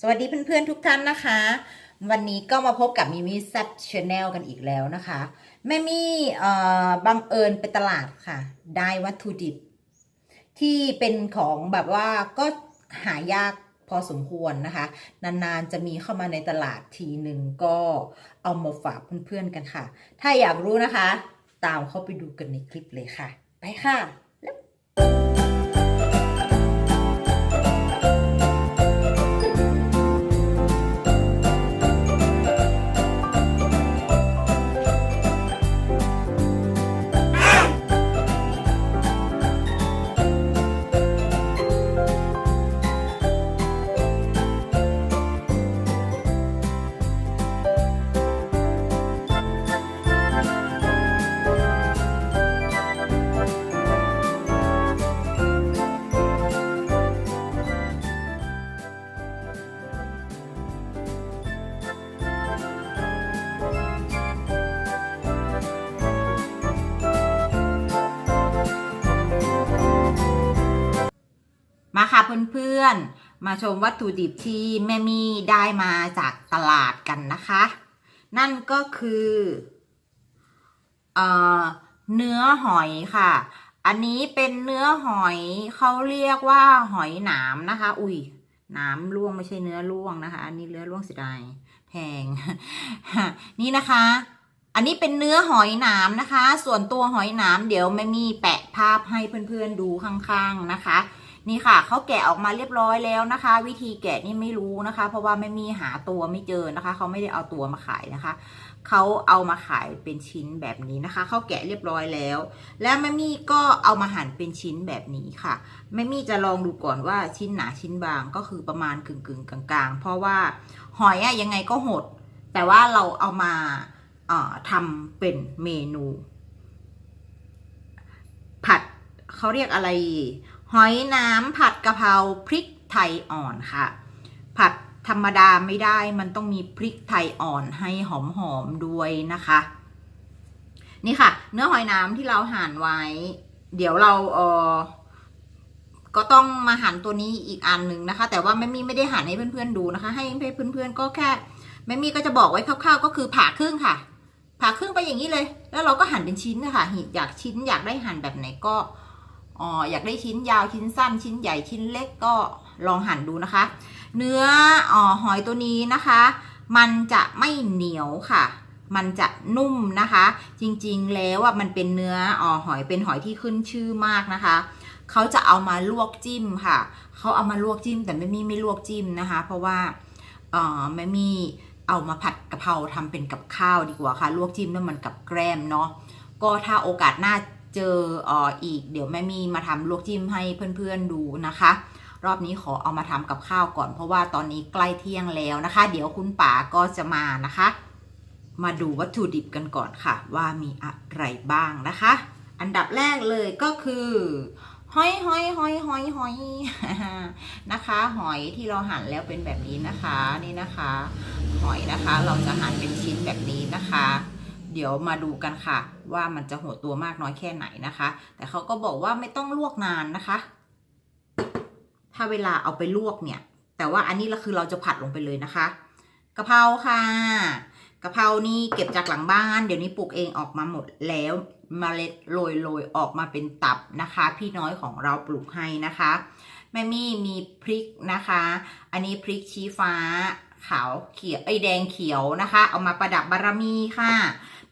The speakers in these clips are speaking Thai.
สวัสดีเพื่อนๆทุกท่านนะคะ วันนี้ก็มาพบกับมิมี่แซบชาแนลกันอีกแล้วนะคะ แม่มี่บังเอิญไปตลาดค่ะ ได้วัตถุดิบ ที่เป็นของแบบว่าก็หายากพอสมควรนะคะ นานๆจะมีเข้ามาในตลาดทีหนึ่งก็เอามาฝากเพื่อนๆกันค่ะ ถ้าอยากรู้นะคะ ตามเข้าไปดูกันในคลิปเลยค่ะ ไปค่ะ เพื่อนๆ มาชมวัตถุดิบที่แม่มี่ได้มาจากตลาดกันนะคะ นั่นก็คือเอ่อเนื้อหอยค่ะ อันนี้เป็นเนื้อหอยเขาเรียกว่าหอยหนามนะคะ อุ้ยหนามร่วงไม่ใช่เนื้อร่วงนะคะ อันนี้เนื้อร่วงเสียดายแพง นี่นะคะ อันนี้เป็นเนื้อหอยหนามนะคะ ส่วนตัวหอยหนามเดี๋ยวแม่มีแปะภาพให้เพื่อนๆดูข้างๆนะคะ นี่ค่ะเขาแกะออกมาเรียบร้อยแล้วนะคะ วิธีแกะนี่ไม่รู้นะคะ เพราะว่าไม่มีหาตัวไม่เจอนะคะเขาไม่ได้เอาตัวมาขายนะคะเขาเอามาขายเป็นชิ้นแบบนี้นะคะเขาแกะเรียบร้อยแล้ว แล้วแม่มี่ก็เอามาหั่นเป็นชิ้นแบบนี้ค่ะแม่มี่จะลองดูก่อนว่าชิ้นหนาชิ้นบางก็คือประมาณกึ่งกึ่งกลางๆ เพราะว่าหอยอะยังไงก็หด แต่ว่าเราเอามาทำเป็นเมนู ผัดเขาเรียกอะไร หอยน้ำผัดกะเพราพริกไทยอ่อนค่ะ ผัดธรรมดาไม่ได้มันต้องมีพริกไทยอ่อนให้หอมๆด้วยนะคะ นี่ค่ะ เนื้อหอยน้ำที่เราหั่นไว้ เดี๋ยวเราเออก็ต้องมาหั่นตัวนี้อีกอันหนึ่งนะคะ แต่ว่าแม่มี่ไม่ได้หั่นให้เพื่อนๆดูนะคะ ให้เพื่อนๆก็แค่แม่มี่ก็จะบอกไว้คร่าวๆ ก็คือผ่าครึ่งค่ะ ผ่าครึ่งไปอย่างนี้เลย แล้วเราก็หั่นเป็นชิ้นนะคะอยากชิ้นอยากได้หั่นแบบไหนก็ อ๋ออยากได้ชิ้นยาวชิ้นสั้น ชิ้นใหญ่ชิ้นเล็กก็ลองหั่นดูนะคะ เนื้อออหอยตัวนี้นะคะ มันจะไม่เหนียวค่ะ มันจะนุ่มนะคะ จริงๆแล้วอะมันเป็นเนื้อออหอยเป็นหอยที่ขึ้นชื่อมากนะคะเขาจะเอามาลวกจิ้มค่ะเขาเอามาลวกจิ้มแต่ไม่มีไม่ลวกจิ้มนะคะ เพราะว่าเออไม่มีเอามาผัดกะเพราทำเป็นกับข้าวดีกว่าค่ะ ลวกจิ้มแล้วมันกับแกล้มเนาะก็ถ้าโอกาสหน้า เจออ่ออีก เดี๋ยวแม่มีมาทำลวกจิ้มให้เพื่อนๆดูนะคะ รอบนี้ขอเอามาทำกับข้าวก่อนเพราะว่าตอนนี้ใกล้เที่ยงแล้วนะคะ เดี๋ยวคุณป๋าก็จะมานะคะ มาดูวัตถุดิบกันก่อนค่ะ ว่ามีอะไรบ้างนะคะ อันดับแรกเลยก็คือหอยหอยหอยหอยหอยนะคะ หอยที่เราหั่นแล้วเป็นแบบนี้นะคะนี่นะคะ หอยนะคะเราจะหั่นเป็นชิ้นแบบนี้นะคะ เดี๋ยวมาดูกันค่ะ ว่ามันจะโหดตัวมากน้อยแค่ไหนนะคะ แต่เขาก็บอกว่าไม่ต้องลวกนานนะคะ ถ้าเวลาเอาไปลวกเนี่ย แต่ว่าอันนี้เราคือเราจะผัดลงไปเลยนะคะกะเพราค่ะกะเพรานี่เก็บจากหลังบ้าน เดี๋ยวนี้ปลูกเองออกมาหมดแล้วมเมล็ดโรยโรยๆออกมาเป็นตับนะคะ พี่น้อยของเราปลูกให้นะคะแม่มี่มีพริกนะคะ อันนี้พริกชี้ฟ้าขาวเขียวไอแดงเขียวนะคะ เอามาประดับบารมีค่ะ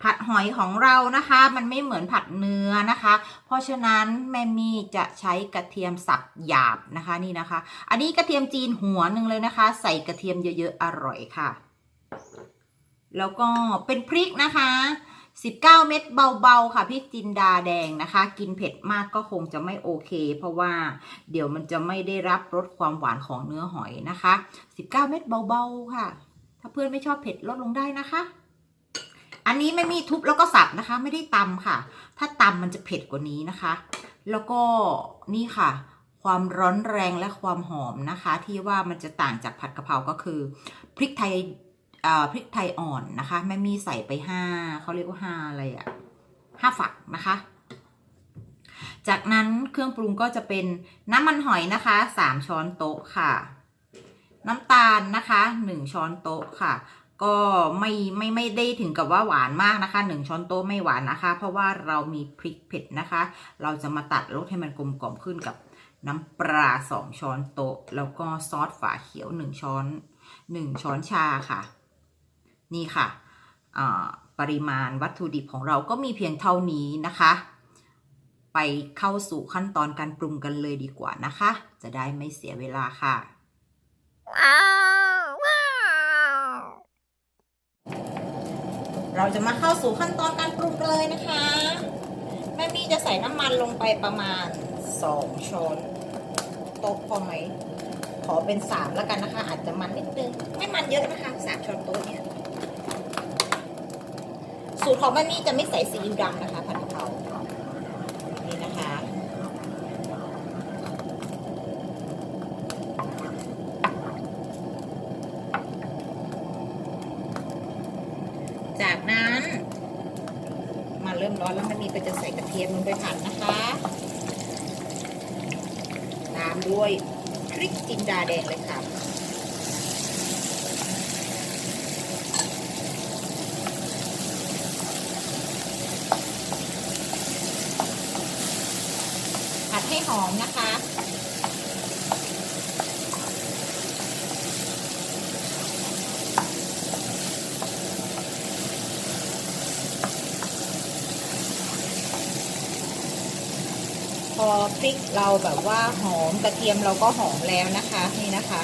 ผัดหอยของเรานะคะ มันไม่เหมือนผัดเนื้อนะคะ เพราะฉะนั้นแม่มี่จะใช้กระเทียมสับหยาบนะคะนี่นะคะ อันนี้กระเทียมจีนหัวหนึ่งเลยนะคะ ใส่กระเทียมเยอะๆอร่อยค่ะ แล้วก็เป็นพริกนะคะ19 เม็ดเบาๆ ค่ะพริกจินดาแดงนะคะ กินเผ็ดมากก็คงจะไม่โอเค เพราะว่าเดี๋ยวมันจะไม่ได้รับรสความหวานของเนื้อหอยนะคะ 19 เม็ดเบาๆ ค่ะ ถ้าเพื่อนไม่ชอบเผ็ดลดลงได้นะคะ อันนี้ไม่มีทุบแล้วก็สับนะคะ ไม่ได้ตำค่ะ ถ้าตำมันจะเผ็ดกว่านี้นะคะ แล้วก็นี่ค่ะ ความร้อนแรงและความหอมนะคะ ที่ว่ามันจะต่างจากผัดกะเพราก็คือพริกไทยอ่อพริกไทยอ่อนนะคะแม่มีใส่ไปห้าเขาเรียกว่าห้าอะไรอะห้าฝักนะคะ จากนั้นเครื่องปรุงก็จะเป็นน้ำมันหอยนะคะสามช้อนโต๊ะค่ะ น้ำตาลนะคะหนึ่งช้อนโต๊ะค่ะ ก็ไม่ไม่ไม่ได้ถึงกับว่าหวานมากนะคะหนึ่งช้อนโต๊ะไม่หวานนะคะ เพราะว่าเรามีพริกเผ็ดนะคะ เราจะมาตัดรสให้มันกลมกล่อมขึ้นกับน้ำปลาสองช้อนโต๊ะ แล้วก็ซอสฝาเขียวหนึ่งช้อนหนึ่งช้อนชาค่ะ นี่ค่ะปริมาณวัตถุดิบของเราก็มีเพียงเท่านี้นะคะ ไปเข้าสู่ขั้นตอนการปรุงกันเลยดีกว่านะคะ จะได้ไม่เสียเวลาค่ะ เราจะมาเข้าสู่ขั้นตอนการปรุงเลยนะคะ แม่มี่จะใส่น้ำมันลงไปประมาณ 2 ช้อนโต๊ะพอไหม ขอเป็น 3 แล้วกันนะคะ อาจจะมันนิดนึง ไม่มันเยอะนะคะ 3 ช้อนโต๊ะเนี่ย สูตรของแม่มี่จะไม่ใส่ซีอิ๊วดำนะคะผัดกะเพรานี่นะคะ จากนั้นมาเริ่มร้อนแล้วมันมีก็จะใส่กระเทียมลงไปผัดนะคะตามด้วยพริกจินดาแดงเลยค่ะผัดให้หอมนะคะ พอพริกเราแบบว่าหอมกระเทียมเราก็หอมแล้วนะคะนี่นะคะ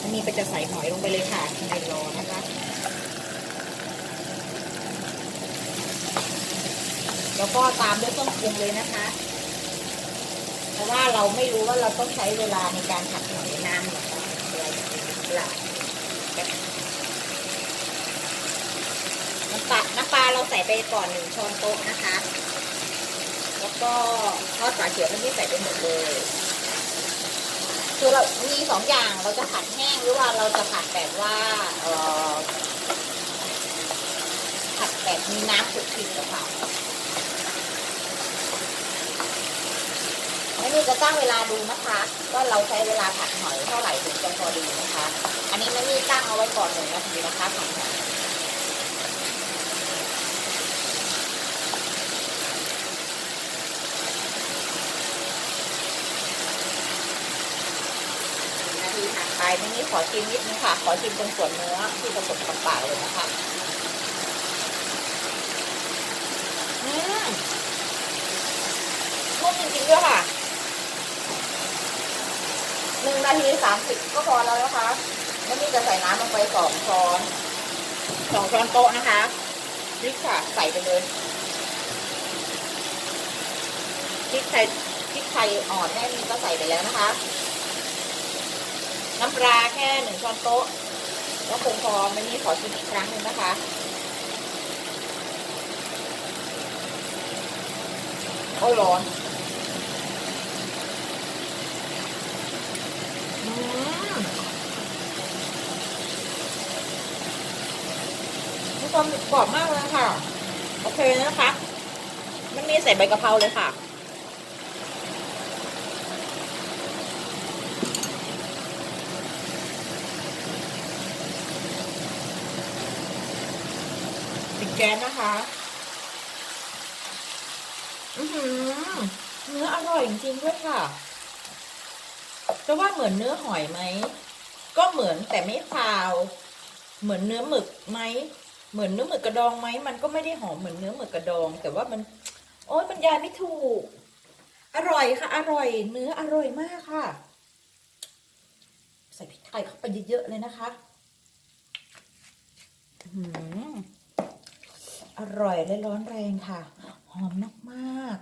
อันนี้ก็จะใส่หอยลงไปเลยค่ะในรอนะคะ แล้วก็ตามด้วยต้นปรุงเลยนะคะ เพราะว่าเราไม่รู้ว่าเราต้องใช้เวลาในการผัดหอยนานหรือเปล่าน้ำปลาน้ำปลาเราใส่ไปก่อนหนึ่งช้อนโต๊ะนะคะ ก็ทอดฝาเขียวมันนี่ใส่ไปหมดเลย คือเรามีสองอย่างเราจะผัดแห้งหรือว่าเราจะผัดแบบว่าเออผัดแบบมีน้ำขลุกขลิกกับค่ะแล้วนี่จะตั้งเวลาดูนะคะว่าเราใช้เวลาผัดหอยเท่าไหร่ถึงจะพอดีนะคะ อันนี้ไม่มีตั้งเอาไว้ก่อนหนึ่งนาทีนะคะผัดหอยนาทีผ่านไปไม่นี่ขอชิมนิดนึงค่ะ ขอชิมตรงส่วนเนื้อที่ผสมกับปากเลยนะคะอืมนุ่มจริงๆด้วยค่ะหนึ่งนาทีสามสิบก็พอแล้วนะคะแล้วนี่จะใส่น้ำลงไปสองช้อนสองช้อนโต๊ะนะคะพริกค่ะ ใส่ไปเลยพริกไทยพริกไทยอ่อนแม่นี่ก็ใส่ไปแล้วนะคะ น้ำปลาแค่หนึ่งช้อนโต๊ะก็คงพอแม่นี่ขอชิมอีกครั้งหนึ่งนะคะ โอ้ร้อนอืมมีความกรอบมากเลยค่ะ โอเคนะคะ มันมีใส่ใบกะเพราเลยค่ะ ก๊สนะคะ อือหือ เนื้ออร่อยจริงๆด้วยค่ะ จะว่าเหมือนเนื้อหอยไหม ก็เหมือนแต่ไม่คาว เหมือนเนื้อหมึกไหม เหมือนเนื้อหมึกกระดองไหม มันก็ไม่ได้หอมเหมือนเนื้อหมึกกระดอง แต่ว่ามัน โอ้ยบรรยายไม่ถูก อร่อยค่ะ อร่อย เนื้ออร่อยมากค่ะ ใส่พริกไทยเข้าไปเยอะๆเลยนะคะ อื้อหืออ ร่อยและร้อนแรงค่ะ หอมมาก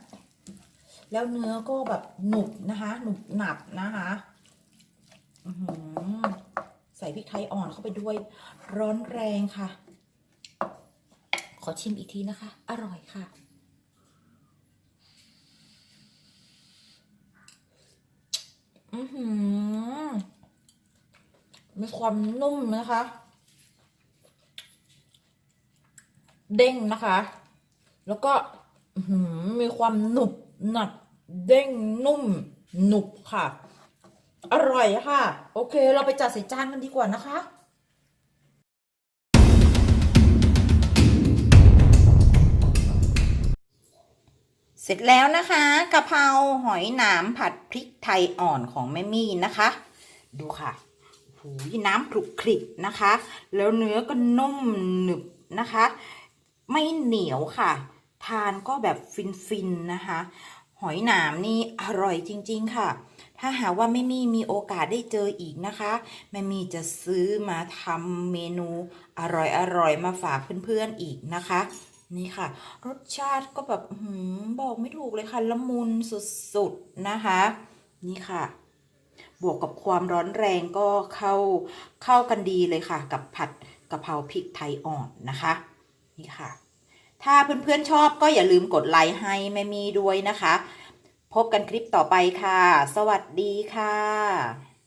ๆ แล้วเนื้อก็แบบหนุบนะคะ หนุบหนับนะคะใส่พริกไทยอ่อนเข้าไปด้วย ร้อนแรงค่ะ ขอชิมอีกทีนะคะ อร่อยค่ะอือหือมีความนุ่มนะคะ เด้งนะคะ แล้วก็มีความหนุบหนับเด้งนุ่มหนุบค่ะ อร่อยค่ะ โอเค เราไปจัดใส่จานกันดีกว่านะคะเสร็จแล้วนะคะกะเพราหอยหนามผัดพริกไทยอ่อนของแม่มี่นะคะ ดูค่ะหูยน้ำคลุกคลิกนะคะ แล้วเนื้อก็นุ่มหนึบนะคะ ไม่เหนียวค่ะ ทานก็แบบฟินๆนะคะ หอยหนามนี่อร่อยจริง ๆ ค่ะ ถ้าหาว่าไม่มีมีโอกาสได้เจออีกนะคะแม่มีจะซื้อมาทำเมนูอร่อยๆมาฝากเพื่อนๆอีกนะคะนี่ค่ะ รสชาติก็แบบอบอกไม่ถูกเลยค่ะละมุนสุดๆนะคะ นี่ค่ะ บวกกับความร้อนแรงก็เข้าเข้ากันดีเลยค่ะ กับผัดกะเพราพริกไทยอ่อนนะคะ นี่ค่ะ ถ้าเพื่อนๆชอบก็อย่าลืมกดไลค์ให้แม่มีด้วยนะคะ พบกันคลิปต่อไปค่ะ สวัสดีค่ะ